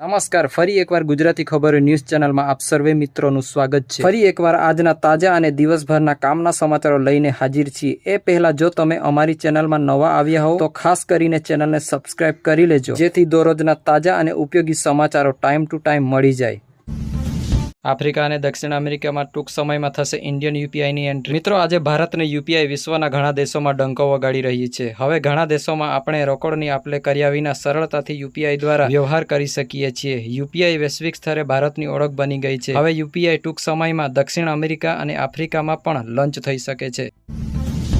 નમસ્કાર, ફરી એકવાર ગુજરાતી ખબર ન્યૂઝ ચેનલમાં આપ સર્વે મિત્રોનું સ્વાગત છે. ફરી એકવાર આજના તાજા અને દિવસભરના કામના સમાચારો લઈને હાજર છીએ. એ પહેલા જો તમે અમારી ચેનલમાં નવા આવ્યા હો તો ખાસ કરીને ચેનલને સબસ્ક્રાઇબ કરી લેજો, જેથી દરરોજના તાજા અને ઉપયોગી સમાચારો ટાઈમ ટુ ટાઈમ મળી જાય. આફ્રિકા અને દક્ષિણ અમેરિકામાં ટૂંક સમયમાં થશે ઇન્ડિયન યુપીઆઈની એન્ટ્રી. મિત્રો, આજે ભારતને યુપીઆઈ વિશ્વના ઘણા દેશોમાં ડંકો વગાડી રહી છે. હવે ઘણા દેશોમાં આપણે રોકડની આપલે કર્યા વિના સરળતાથી યુપીઆઈ દ્વારા વ્યવહાર કરી શકીએ છીએ. યુપીઆઈ વૈશ્વિક સ્તરે ભારતની ઓળખ બની ગઈ છે. હવે યુપીઆઈ ટૂંક સમયમાં દક્ષિણ અમેરિકા અને આફ્રિકામાં પણ લોન્ચ થઈ શકે છે.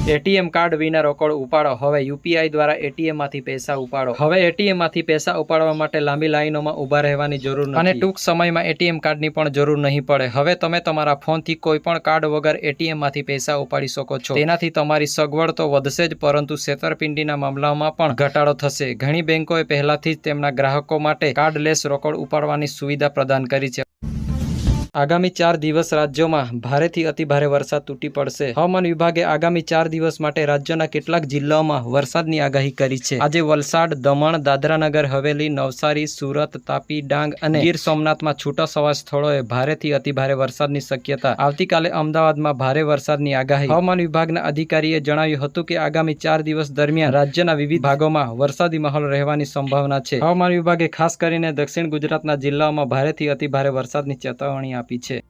એટીએમ કાર્ડ વિના રોકડ ઉપાડો. હવે યુપીઆઈ દ્વારા એટીએમમાંથી પૈસા ઉપાડો. હવે એટીએમમાંથી પૈસા ઉપાડવા માટે લાંબી લાઈનોમાં ઊભા રહેવાની જરૂર નથી. અને ટૂંક સમયમાં એટીએમ કાર્ડની પણ જરૂર નહીં પડે. હવે તમે તમારા ફોનથી કોઈ પણ કાર્ડ વગર એટીએમમાંથી પૈસા ઉપાડી શકો છો. તેનાથી તમારી સગવડ તો વધશે જ, પરંતુ છેતરપિંડીના મામલામાં પણ ઘટાડો થશે. ઘણી બેંકોએ પહેલાથી જ તેમના ગ્રાહકો માટે કાર્ડલેસ રોકડ ઉપાડવાની સુવિધા પ્રદાન કરી છે. આગામી ચાર દિવસ રાજ્યોમાં ભારેથી અતિભારે વરસાદ તૂટી પડશે. હવામાન વિભાગે આગામી ચાર દિવસ માટે રાજ્યના કેટલાક જિલ્લાઓમાં વરસાદની આગાહી કરી છે. આજે વલસાડ, દમણ, દાદરાનગર, હવેલી, નવસારી, સુરત, તાપી, ડાંગ અને ગીર સોમનાથમાં છૂટાછવાયા સ્થળોએ ભારેથી અતિભારે વરસાદની શક્યતા. આવતીકાલે અમદાવાદમાં ભારે વરસાદની આગાહી. હવામાન વિભાગના અધિકારીએ જણાવ્યું હતું કે આગામી ચાર દિવસ દરમિયાન રાજ્યના વિવિધ ભાગોમાં વરસાદી માહોલ રહેવાની સંભાવના છે. હવામાન વિભાગે ખાસ કરીને દક્ષિણ ગુજરાતના જિલ્લાઓમાં ભારેથી અતિભારે વરસાદની ચેતવણી આપી છે.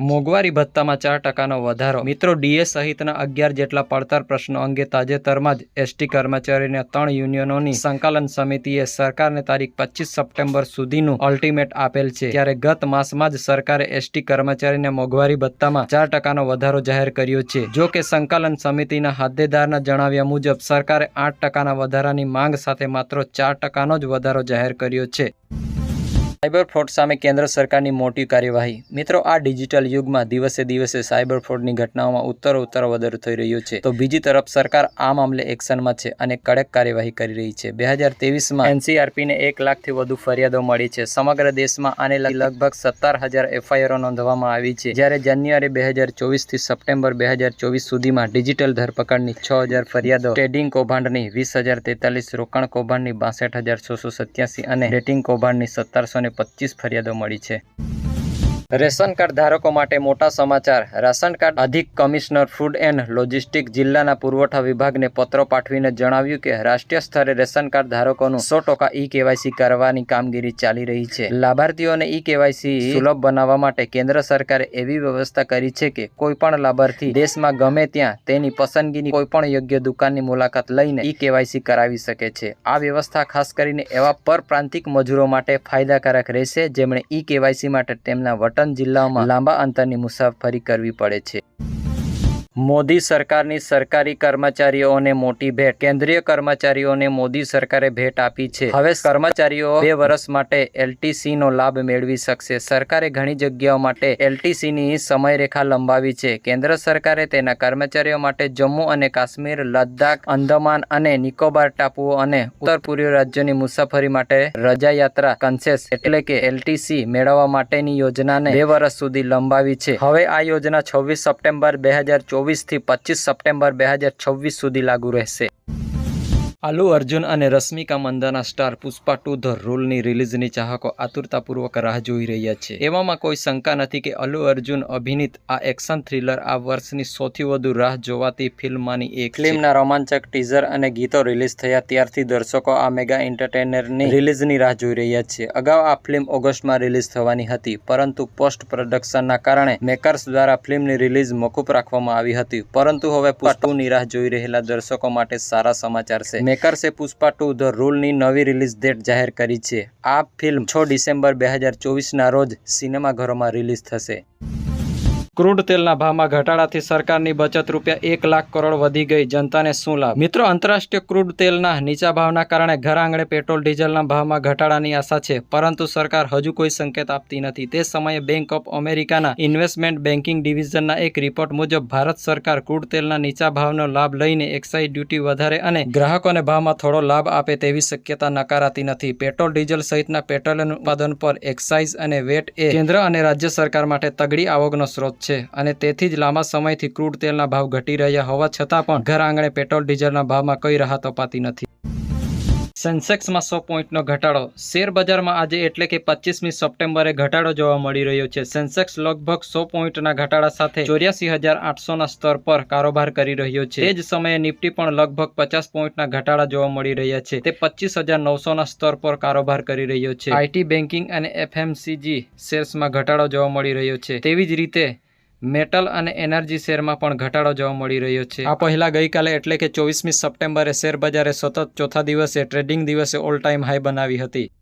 મોંઘવારી ભથ્થામાં ચાર ટકાનો વધારો. મિત્રો, ડીએ સહિતના અગિયાર જેટલા પડતર પ્રશ્નો અંગે તાજેતરમાં જ એસટી કર્મચારીને ત્રણ યુનિયનોની સંકલન સમિતિએ સરકારને તારીખ પચીસ સપ્ટેમ્બર સુધીનું અલ્ટિમેટ આપેલ છે. ત્યારે ગત માસમાં જ સરકારે એસટી કર્મચારીને મોંઘવારી ભથ્થામાં ચાર ટકાનો વધારો જાહેર કર્યો છે. જો કે સંકલન સમિતિના હોદ્દેદારના જણાવ્યા મુજબ, સરકારે આઠ ટકાના વધારાની માંગ સાથે માત્ર ચાર ટકાનો જ વધારો જાહેર કર્યો છે. સાયબર ફ્રોડ સામે કેન્દ્ર સરકારની મોટી કાર્યવાહી. મિત્રો, આ ડિજિટલ યુગમાં દિવસે દિવસે સાયબર ફ્રોડની ઘટનાઓમાં ઉત્તરો ઉત્તર વધારો થઈ રહ્યો છે. તો બીજી તરફ, સરકાર આ મામલે એક્શનમાં છે અને કડક કાર્યવાહી કરી રહી છે. બે હજાર તેવીસમાં એનસીઆરપીને એક લાખથી વધુ ફરિયાદો મળી છે. સમગ્ર દેશમાં આને લગભગ સત્તર હજાર એફઆઈઆરો નોંધવામાં આવી છે. જ્યારે જાન્યુઆરી બે હજાર ચોવીસથી સપ્ટેમ્બર બે હજાર ચોવીસ સુધીમાં ડિજિટલ ધરપકડની છ હજાર ફરિયાદો, ટ્રેડિંગ કૌભાંડની વીસ હજાર તેતાલીસ, રોકાણ કૌભાંડની બાસઠ હજાર છસો સત્યાસી અને રેટિંગ કૌભાંડની સત્તરસો પચીસ ફરિયાદો મળી છે. રેશન કાર્ડ ધારકો માટે મોટા સમાચાર. રાશન કાર્ડ અધિક કમિશનર, ફૂડ એન્ડ લોજિસ્ટિક જિલ્લાના પુરવઠા વિભાગને પત્રો પાઠવીને જણાવ્યું કે રાષ્ટ્રીય સ્તરે રેશન કાર્ડ ધારકોનું સો ટકા ઈ કેવાયસી કરવાની કામગીરી ચાલી રહી છે. લાભાર્થીઓને ઈ કેવાયસી સુલભ બનાવવા માટે કેન્દ્ર સરકારે એવી વ્યવસ્થા કરી છે કે કોઈ પણ લાભાર્થી દેશમાં ગમે ત્યાં તેની પસંદગીની કોઈ પણ યોગ્ય દુકાનની મુલાકાત લઈને ઈ કેવાયસી કરાવી શકે છે. આ વ્યવસ્થા ખાસ કરીને એવા પરપ્રાંતિક મજૂરો માટે ફાયદાકારક રહેશે જેમણે ઈ કેવાયસી માટે તેમના વતન જિલ્લામાં લાંબા અંતરની મુસાફરી કરવી પડે છે. મોદી સરકારની સરકારી કર્મચારીઓને મોટી ભેટ, કેન્દ્રીય કર્મચારીઓને મોદી સરકારે ભેટ આપી છે. હવે કર્મચારીઓ બે વર્ષ માટે એલટીસી નો લાભ મેળવી શકશે. સરકારે ઘણી જગ્યાઓ માટે એલટીસી ની સમયરેખા લંબાવી છે. કેન્દ્ર સરકારે તેના કર્મચારીઓ માટે જમ્મુ અને કાશ્મીર, લદ્દાખ અંદમાન અને નિકોબાર ટાપુઓ અને ઉત્તર પૂર્વ રાજ્યોની મુસાફરી માટે રજા યાત્રા કન્સેસ એટલે કે એલટીસી મેળવવા માટેની યોજનાને બે વર્ષ સુધી લંબાવી છે. હવે આ યોજના છવ્વીસ સપ્ટેમ્બર બે હજાર ચોવીસથી પચીસ સપ્ટેમ્બર બે હજાર છવ્વીસ સુધી લાગુ રહેશે. અલ્લુ અર્જુન અને Rashmika Mandanna star Pushpa two the રોલની રિલીઝની ચાહકો આતુરતાપૂર્વક રાહ જોઈ રહ્યા છે. એવામાં કોઈ શંકા નથી કે અલ્લુ અર્જુન, અભિનીત આ એક્શન થ્રિલર આ વર્ષની સૌથી વધુ રાહ જોવાતી ફિલ્મમાંની એક ફિલ્મના રોમાંચક, ટીઝર અને ગીતો રિલીઝ થયા ત્યારથી દર્શકો આ મેગા એન્ટરટેનરની રિલીઝની રાહ જોઈ રહ્યા છે. અગાઉ આ ફિલ્મ ઓગસ્ટમાં રિલીઝ થવાની હતી, પરંતુ પોસ્ટ પ્રોડક્શનના કારણે મેકર્સ દ્વારા ફિલ્મની રિલીઝ મોકૂફ રાખવામાં આવી હતી. પરંતુ હવે પુષ્ટુની રાહ જોઈ રહેલા દર્શકો માટે સારા સમાચાર છે. મેકર્સે પુષ્પા ટુ ધ રૂલની નવી રિલીઝ ડેટ જાહેર કરી છે. આ ફિલ્મ છ ડિસેમ્બર બે હજાર ચોવીસના રોજ સિનેમાઘરોમાં રિલીઝ થશે. ક્રૂડ તેલના ભાવમાં ઘટાડાથી સરકારની બચત રૂપિયા એક લાખ કરોડ વધી ગઈ. જનતાને શું લાભ? મિત્રો, આંતરરાષ્ટ્રીય ક્રૂડ તેલના નીચા ભાવના કારણે ઘર આંગણે પેટ્રોલ, ડીઝલના ભાવમાં ઘટાડાની આશા છે, પરંતુ સરકાર હજુ કોઈ સંકેત આપતી નથી. તે સમયે બેંક ઓફ અમેરિકાના ઇન્વેસ્ટમેન્ટ બેન્કિંગ ડિવિઝનના એક રિપોર્ટ મુજબ, ભારત સરકાર ક્રૂડ તેલના નીચા ભાવનો લાભ લઈને એક્સાઇઝ ડ્યુટી વધારે અને ગ્રાહકોને ભાવમાં થોડો લાભ આપે તેવી શક્યતા નકારાતી નથી. પેટ્રોલ, ડીઝલ સહિતના પેટ્રોલિયમ ઉત્પાદન પર એક્સાઇઝ અને વેટ એ કેન્દ્ર અને રાજ્ય સરકાર માટે તગડી આવકનો સ્ત્રોત છે અને તેથી જ લાંબા સમયથી ક્રૂડ તેલના ભાવ ઘટી રહ્યા હોવા છતાં પણ ઘર આંગણે પેટ્રોલ ડીઝલના ભાવમાં કોઈ રાહત અપાતી નથી. સેન્સેક્સમાં સો પોઈન્ટનો ઘટાડો. શેર બજારમાં આજે એટલે કે પચીસમી સપ્ટેમ્બરે ઘટાડો જોવા મળી રહ્યો છે. સેન્સેક્સ લગભગ સો પોઈન્ટના ઘટાડા સાથે ચોર્યાસી હજાર આઠસોના સ્તર પર કારોબાર કરી રહ્યો છે. તે જ સમયે નિફ્ટી પણ લગભગ પચાસ પોઈન્ટના ઘટાડા જોવા મળી રહ્યા છે. તે પચીસ હજાર નવસોના સ્તર પર કારોબાર કરી રહ્યો છે. આઈટી બેન્કિંગ અને એફએમસીજી શેર્સમાં ઘટાડો જોવા મળી રહ્યો છે. તેવી જ રીતે મેટલ અને એનર્જી શેરમાં પણ ઘટાડો જોવા મળી રહ્યો છે. આ પહેલા ગઈકાલે એટલે કે ચોવીસમી સપ્ટેમ્બરે શેર બજારે સતત ચોથા દિવસે ટ્રેડિંગ દિવસે ઓલ ટાઈમ હાઈ બનાવી હતી.